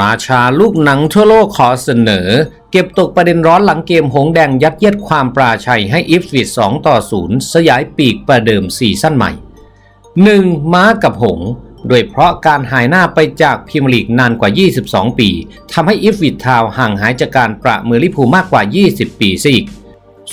ราชาลูกหนังทั่วโลกขอเสนอ เก็บตกประเด็นร้อนหลังเกมหงแดงยัดเยียดความปราชัยให้อิฟวิต2ต่อ 0 สยายปีกประเดิมซีซั่นใหม่ 1. ม้ากับหงโดยเพราะการหายหน้าไปจากพรีเมียร์ลีกนานกว่า 22 ปีทำให้อิฟวิตทาวห่างหายจากการประมือลิพูมากกว่า 20 ปีซะอีก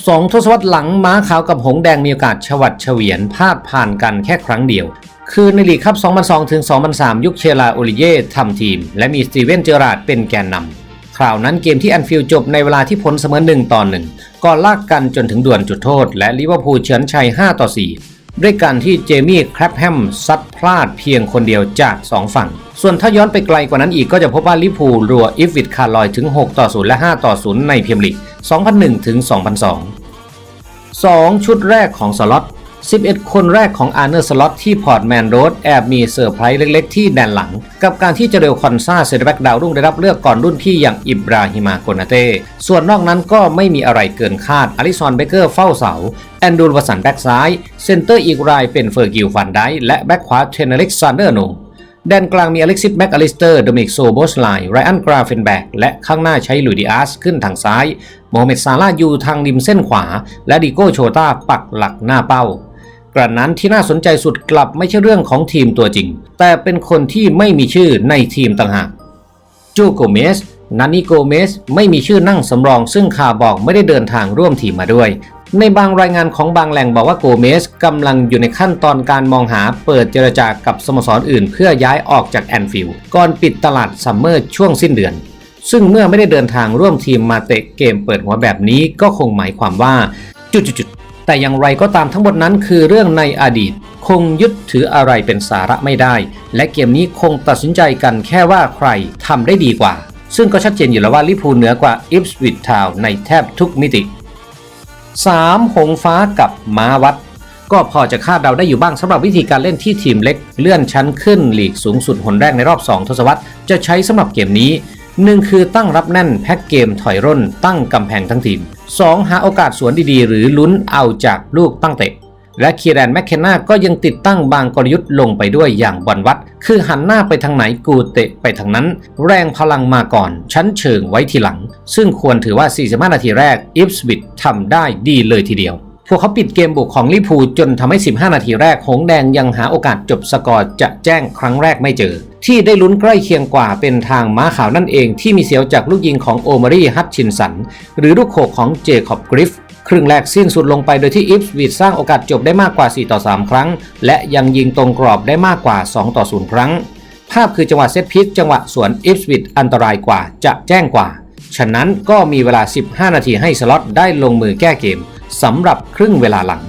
สองทศวรรษหลังม้าขาวกับหงแดงมีโอกาสฉวัดเฉวียนพลาดผ่านกันแค่ครั้งเดียว คือในลีกครับ2002 ถึง 2003 ยุคเชลาโอลิเย่ทำทีม และมีสตีเวนเจอราดเป็นแกนนำคราวนั้นเกมที่แอนฟิลจบในเวลาที่ผลเสมอ1ต่อ1ก่อนลากกันจนถึงด่วนจุดโทษ และลิเวอร์พูลเฉือนชัย 5 ต่อ 4 ด้วยการที่เจมี่แครปแฮมซัดพลาดเพียงคนเดียวจาก 2 ฝั่ง ส่วนถ้าย้อนไปไกลกว่านั้นอีกก็จะพบว่าลิพูลรัวอิฟวิดคาร์ลอยถึง 6 ต่อ 0 และ 5 ต่อ 0 ในเมียร์ลีก 2001 ถึง 2002 2 ชุดแรกของสล็อต 11 คนแรกของอาร์เนอร์สล็อตที่พอร์ตแมนโรดแอบมีเซอร์ไพรส์เล็กๆ ที่แดนหลัง กับการที่เจเรลคอนซาเซนเตอร์แบ็กดาวรุ่งได้รับเลือกก่อนรุ่นพี่อย่างอิบราฮิมาโกนาเต้ ส่วนนอกนั้นก็ไม่มีอะไรเกินคาดอลิซอนเบเกอร์เฝ้าเสาแอนดูลวสันแบ็กซ้ายเซนเตอร์อีกรายเป็นเฟอร์กิลฟันไดและแบ็กขวาเทนเอเล็กซานเดอร์โนแดนกลางมีอเล็กซิสแม็กอลิสเตอร์โดมิกโซโบสไลไรอันกราเฟนแบกและข้างหน้าใช้ลุยดิอาสขึ้นทางซ้ายโมฮัมเหม็ดซาลาอยู่ทางริมเส้นขวา และดิโก้โชตาปักหลักหน้าเป้า กระนั้นที่น่าสนใจสุดกลับไม่ใช่เรื่องของทีมตัวจริง แต่เป็นคนที่ไม่มีชื่อในทีมต่างหากจูโกเมสนานิโกเมสไม่มีชื่อนั่งสำรอง ซึ่งข่าวบอกไม่ได้เดินทางร่วมทีมมาด้วย ในบางรายงานของบางแหล่งบอกว่าโกเมสกำลังอยู่ในขั้นตอนการมองหาเปิดเจรจากับสโมสรอื่น เพื่อย้ายออกจากแอนฟิลด์ก่อนปิดตลาดซัมเมอร์ช่วงสิ้นเดือน ซึ่งเมื่อไม่ได้เดินทางร่วมทีมมาเตะเกมเปิดหัวแบบนี้ก็คงหมายความว่าจุด แต่อย่างไรก็ตามทั้งหมดนั้นคือเรื่องในอดีต คงยึดถืออะไรเป็นสาระไม่ได้ และเกมนี้คงตัดสินใจกันแค่ว่าใครทำได้ดีกว่า ซึ่งก็ชัดเจนอยู่แล้วว่าลิเวอร์พูลเหนือกว่าอิฟสวิตทาวในแทบทุกมิติ 3. หงฟ้ากับม้าวัด ก็พอจะคาดเดาได้อยู่บ้างสำหรับวิธีการเล่นที่ทีมเล็ก เลื่อนชั้นขึ้นหลีกสูงสุดหนแรกในรอบ 2 ทศวรรษจะใช้สำหรับเกมนี้ 1. คือตั้งรับแน่นแพ็กเกมถอยร่น ตั้งกำแพงทั้งทีม 2. หาโอกาสสวนดีๆ หรือลุ้นเอาจากลูกตั้งเตะ และคีแรนแมคเคนนาก็ยังติดตั้งบางกลยุทธ์ลงไปด้วยอย่างบอลวัด คือหันหน้าไปทางไหนกูเตะไปทางนั้น แรงพลังมาก่อน ชั้นเชิงไว้ทีหลัง ซึ่งควรถือว่า 45 นาทีแรกอิฟสวิตทำได้ดีเลยทีเดียวพวกเขาปิดเกมบุกของลิพูจนทำให้ 15 นาทีแรก หงแดงยังหาโอกาสจบสกอร์จะแจ้งครั้งแรกไม่เจอที่ได้ลุ้นใกล้เคียงกว่าเป็นทางม้าขาวนั่นเองที่มีเสียวจากลูกยิงของโอมารีฮัตชินสัน หรือลูกโขกของเจคอบกริฟครึ่งแรกสิ้นสุดลงไปโดยที่อิฟส์วิตสร้างโอกาสจบได้มากกว่า 4 ต่อ 3 ครั้ง และยังยิงตรงกรอบได้มากกว่า 2 ต่อ 0 ครั้ง ภาพคือจังหวะเซตพิชจังหวะสวนอิฟส์วิตอันตรายกว่าจะแจ้งกว่า ฉะนั้นก็มีเวลา 15 นาทีให้สล็อตได้ลงมือแก้เกมสำหรับครึ่งเวลาหลัง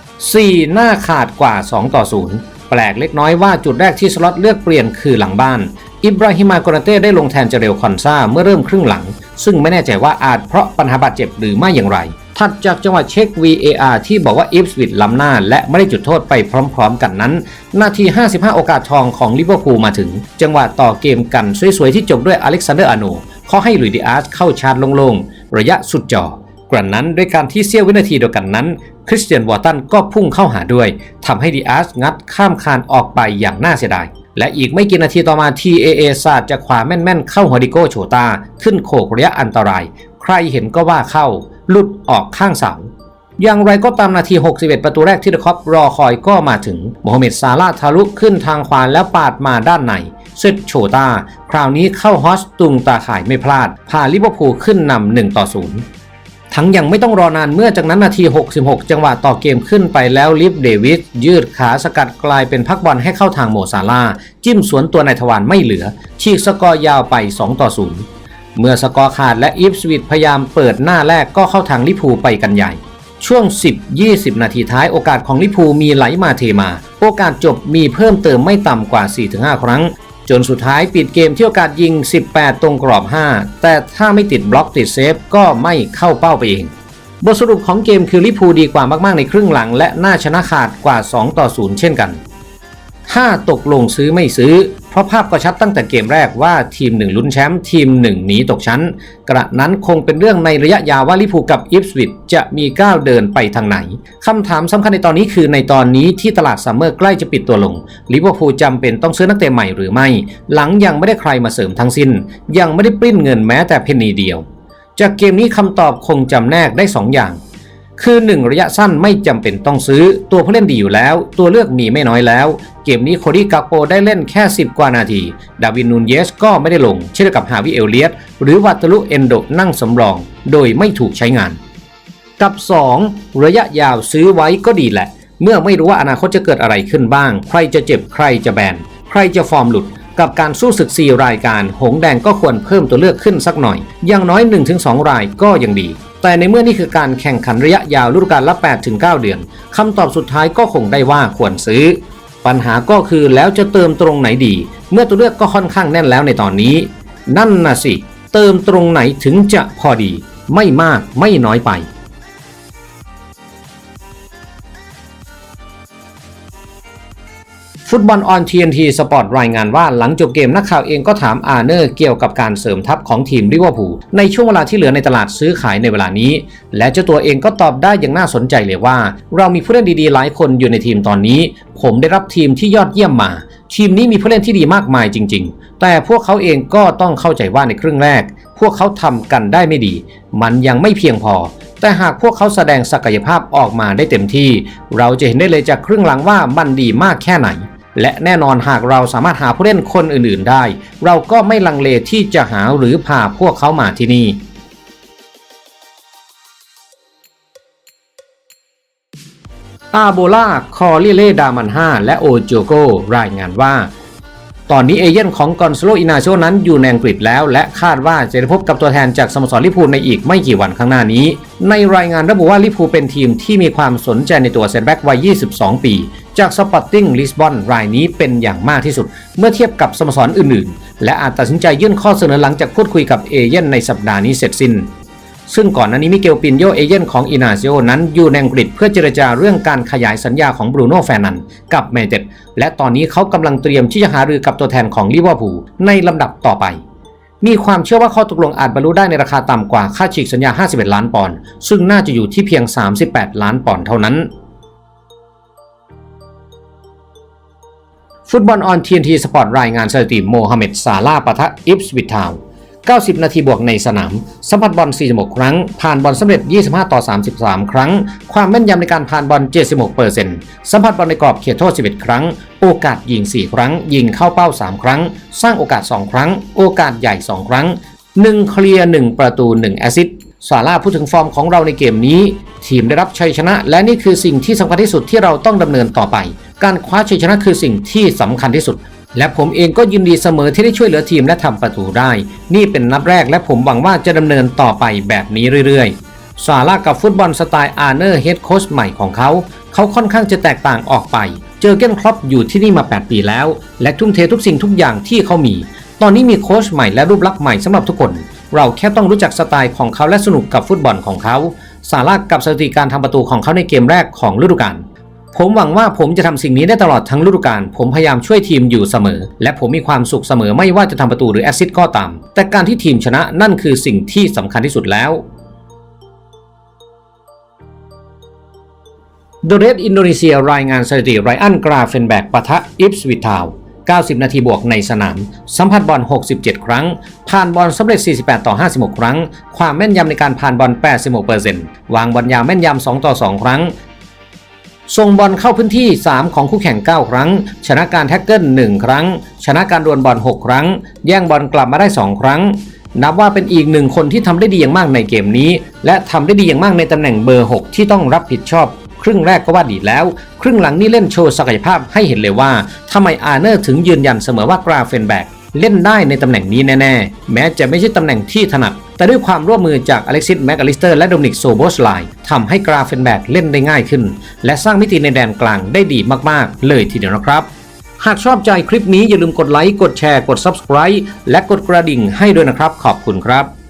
4 หน้าขาดกว่า 2 ต่อ 0 แปลกเล็กน้อยว่าจุดแรกที่สล็อตเลือกเปลี่ยนคือหลังบ้าน อิบราฮิมาโกนาเต้ได้ลงแทนเจเรลคอนซาเมื่อเริ่มครึ่งหลัง ซึ่งไม่แน่ใจว่าอาจเพราะปัญหาบาดเจ็บหรือไม่อย่างไร ถัดจากจังหวะเช็ค VAR ที่บอกว่าอิฟสวิตล้ำหน้า และไม่ได้จุดโทษไปพร้อมๆ กันนั้น นาที 55 โอกาสทองของลิเวอร์พูลมาถึง จังหวะต่อเกมกันสวยๆที่จบด้วยอเล็กซานเดอร์อาโนขาให้ลุยดิอาสเข้าชาร์จโล่งๆระยะสุดจอ กระนั้นด้วยการที่เสี้ยววินาทีเดียวกันนั้น คริสเตียนวอร์ตันก็พุ่งเข้าหาด้วยทำให้ดีอาร์สงัดข้ามคานออกไปอย่างน่าเสียดาย และอีกไม่กี่นาทีต่อมา TAA ศาสตร์จากขวาแม่นๆเข้าหัวดิโกโชตา ขึ้นโขกระยะอันตราย ใครเห็นก็ว่าเข้าหลุดออกข้างเสาอย่างไรก็ตามนาที 61 ประตูแรกที่เดอะคอปรอคอยก็มาถึงโมฮัมเหม็ดซาลาทะลุขึ้นทางขวาแล้วปาดมาด้านในเซตโชตา คราวนี้เข้าฮอสตุงตาข่ายไม่พลาด พาลิเวอร์พูลขึ้นนำ1ต่อ0 ทั้งยังไม่ต้องรอนานเมื่อจากนั้นนาที 66 จังหวะต่อเกมขึ้นไปแล้วลิฟเดวิสยืดขาสกัดกลายเป็นพักบอลให้เข้าทางโมซาลา จิ้มสวนตัวนายทวารไม่เหลือฉีกสกอร์ยาวไป 2 ต่อ 0 เมื่อสกอร์ขาดและอีฟสวิตพยายามเปิดหน้าแรกก็เข้าทางลิพูไปกันใหญ่ ช่วง 10-20 นาทีท้ายโอกาสของลิพูมีไหลมาเทมา โอกาสจบมีเพิ่มเติมไม่ต่ำกว่า 4-5 ครั้ง จนสุดท้ายปิดเกมเที่ยวการยิง 18 ตรงกรอบ 5 แต่ถ้าไม่ติดบล็อกติดเซฟก็ไม่เข้าเป้าไปเอง บทสรุปของเกมคือลิพูดีกว่ามากๆในครึ่งหลัง และน่าชนะขาดกว่า 2 ต่อ 0 เช่นกัน5ตกลงซื้อไม่ซื้อ เพราะภาพก็ชัดตั้งแต่เกมแรกว่าทีมหนึ่งลุ้นแชมป์ทีมหนึ่งหนีตกชั้น กระนั้นคงเป็นเรื่องในระยะยาวว่าลิพูกับอิฟสวิตจะมีก้าวเดินไปทางไหนคำถามสำคัญในตอนนี้คือในตอนนี้ที่ตลาดซัมเมอร์ใกล้จะปิดตัวลงลิเวอร์พูลจำเป็นต้องซื้อนักเตะใหม่หรือไม่ หลังยังไม่ได้ใครมาเสริมทั้งสิ้น ยังไม่ได้ปริ้นเงินแม้แต่เพนนีเดียว จากเกมนี้คำตอบคงจำแนกได้2อย่าง คือ 1 ระยะสั้นไม่จำเป็นต้องซื้อ ตัวผู้เล่นดีอยู่แล้ว ตัวเลือกมีไม่น้อยแล้ว เกมนี้โคดี้กาโปได้เล่นแค่ 10 กว่านาที ดาวินนูนเยสก็ไม่ได้ลง เช่นกับฮาวิเอลเลียตหรือวัตลุเอนโดนั่งสำรอง โดยไม่ถูกใช้งาน กับ 2 ระยะยาวซื้อไว้ก็ดีแหละ เมื่อไม่รู้ว่าอนาคตจะเกิดอะไรขึ้นบ้าง ใครจะเจ็บใครจะแบนใครจะฟอร์มหลุดกับการสู้ศึก 4 รายการ หงแดงก็ควรเพิ่มตัวเลือกขึ้นสักหน่อย อย่างน้อย 1-2 รายก็ยังดี แต่ในเมื่อนี่คือการแข่งขันระยะยาวฤดูกาลละ 8-9 เดือนคำตอบสุดท้ายก็คงได้ว่าควรซื้อ ปัญหาก็คือแล้วจะเติมตรงไหนดี เมื่อตัวเลือกก็ค่อนข้างแน่นแล้วในตอนนี้ นั่นน่ะสิ เติมตรงไหนถึงจะพอดี ไม่มากไม่น้อยไป ฟุตบอลออน TNT สปอร์ตรายงานว่าหลังจบเกมนักข่าวเองก็ถามอาร์เนอร์เกี่ยวกับการเสริมทัพของทีมลิเวอร์พูลในช่วงเวลาที่เหลือในตลาดซื้อขายในเวลานี้ และเจ้าตัวเองก็ตอบได้อย่างน่าสนใจเลยว่า เรามีผู้เล่นดีๆ หลายคนอยู่ในทีมตอนนี้ ผมได้รับทีมที่ยอดเยี่ยมมา ทีมนี้มีผู้เล่นที่ดีมากมายจริง ๆ แต่พวกเขาเองก็ต้องเข้าใจว่าในครึ่งแรก พวกเขาทำกันได้ไม่ดี มันยังไม่เพียงพอแต่หากพวกเขาแสดงศักยภาพออกมาได้เต็มที่ เราจะเห็นได้เลยจากครึ่งหลังว่ามันดีมากแค่ไหน และแน่นอนหากเราสามารถหาผู้เล่นคนอื่นๆได้ เราก็ไม่ลังเลที่จะหาหรือพาพวกเขามาที่นี่อาโบลาคอริเล่ดามัน 5 และโอโจโกรายงานว่า ตอนนี้เอเย่นของกอนซโลอินาโชนั้นอยู่ในอังกฤษแล้ว และคาดว่าจะได้พบกับตัวแทนจากสโมสรลิพูลในอีกไม่กี่วันข้างหน้านี้ ในรายงานระบุว่าลิพูลเป็นทีมที่มีความสนใจในตัวเซนแบ็กวัย 22 ปี จากสปอร์ติ้งลิสบอนรายนี้เป็นอย่างมากที่สุด เมื่อเทียบกับสโมสรอื่นๆ และอาจตัดสินใจยื่นข้อเสนอหลังจากพูดคุยกับเอเย่นในสัปดาห์นี้เสร็จสิ้นซึ่งก่อนหน้านี้มิเกลปินโยเอเย่นของอินาซิโอนั้นอยู่ในอังกฤษเพื่อเจรจาเรื่องการขยายสัญญาของบรูโน่แฟนันกับแมนเต็ด และตอนนี้เขากำลังเตรียมที่จะหารือกับตัวแทนของลิเวอร์พูลในลำดับต่อไป มีความเชื่อว่าข้อตกลงอาจบรรลุได้ในราคาต่ำกว่าค่าฉีกสัญญา 51 ล้านปอนด์ซึ่งน่าจะอยู่ที่เพียง 38 ล้านปอนด์เท่านั้น ฟุตบอลออนทีนทีสปอร์ตรายงานสถิติโมฮัมเหม็ดซาลาปะทะอิฟส์วิททาว 90 นาทีบวกในสนาม สัมผัสบอล 46 ครั้ง ผ่านบอลสำเร็จ 25 ต่อ 33 ครั้ง ความแม่นยำในการผ่านบอล 76%สัมผัสบอลในกรอบเขตโทษ 11 ครั้ง โอกาสยิง 4 ครั้ง ยิงเข้าเป้า 3 ครั้ง สร้างโอกาส 2 ครั้ง โอกาสใหญ่ 2 ครั้ง 1 เคลียร์ 1 ประตู 1 แอซิสซาร่าพูดถึงฟอร์มของเราในเกมนี้ ทีมได้รับชัยชนะ และนี่คือสิ่งที่สำคัญที่สุดที่เราต้องดำเนินต่อไป การคว้าชัยชนะคือสิ่งที่สำคัญที่สุด และผมเองก็ยินดีเสมอที่ได้ช่วยเหลือทีมและทำประตูได้ นี่เป็นนัดแรกและผมหวังว่าจะดำเนินต่อไปแบบนี้เรื่อยๆซาร่ากับฟุตบอลสไตล์อาร์เนอร์เฮดโค้ชใหม่ของเขา เขาค่อนข้างจะแตกต่างออกไป เจอเกนครอปอยู่ที่นี่มา 8 ปีแล้ว และทุ่มเททุกสิ่งทุกอย่างที่เขามี ตอนนี้มีโค้ชใหม่และรูปลักษณ์ใหม่สำหรับทุกคน เราแค่ต้องรู้จักสไตล์ของเขาและสนุกกับฟุตบอลของเขาซาร่ากับสถิติการทำประตูของเขาในเกมแรกของฤดูกาล ผมหวังว่าผมจะทำสิ่งนี้ได้ตลอดทั้งฤดูกาล ผมพยายามช่วยทีมอยู่เสมอ และผมมีความสุขเสมอไม่ว่าจะทำประตูหรือแอสซิสต์ก็ตาม แต่การที่ทีมชนะนั่นคือสิ่งที่สำคัญที่สุดแล้วโดเรสอินโดนีเซียรายงานสถิติไรอันกราเฟนแบกปะทะอิฟสวิทาว 90 นาทีบวกในสนาม สัมผัสบอล 67 ครั้ง ผ่านบอลสำเร็จ 48 ต่อ 56 ครั้ง ความแม่นยำในการผ่านบอล 86%วางบอลยาวแม่นยำ 2 ต่อ 2 ครั้ง ส่งบอลเข้าพื้นที่ 3 ของคู่แข่ง 9 ครั้ง ชนะการแท็กเกิล 1 ครั้ง ชนะการดวลบอล 6 ครั้ง แย่งบอลกลับมาได้ 2 ครั้ง นับว่าเป็นอีกหนึ่งคนที่ทำได้ดีอย่างมากในเกมนี้ และทำได้ดีอย่างมากในตำแหน่งเบอร์ 6 ที่ต้องรับผิดชอบ ครึ่งแรกก็ว่าดีแล้ว ครึ่งหลังนี่เล่นโชว์ศักยภาพให้เห็นเลยว่าทำไมอาร์เนอร์ถึงยืนยันเสมอว่ากราเฟนแบก เล่นได้ในตำแหน่งนี้แน่ๆ แม้จะไม่ใช่ตำแหน่งที่ถนัด แต่ด้วยความร่วมมือจากอเล็กซิสแมกอลิสเตอร์และโดมินิกโซโบสไลทำให้กราเฟนแบกเล่นได้ง่ายขึ้น และสร้างมิติในแดนกลางได้ดีมากๆ เลยทีเดียวนะครับหากชอบใจคลิปนี้อย่าลืมกดไลค์ กดแชร์ กด Subscribe และกดกระดิ่งให้ด้วยนะครับ ขอบคุณครับ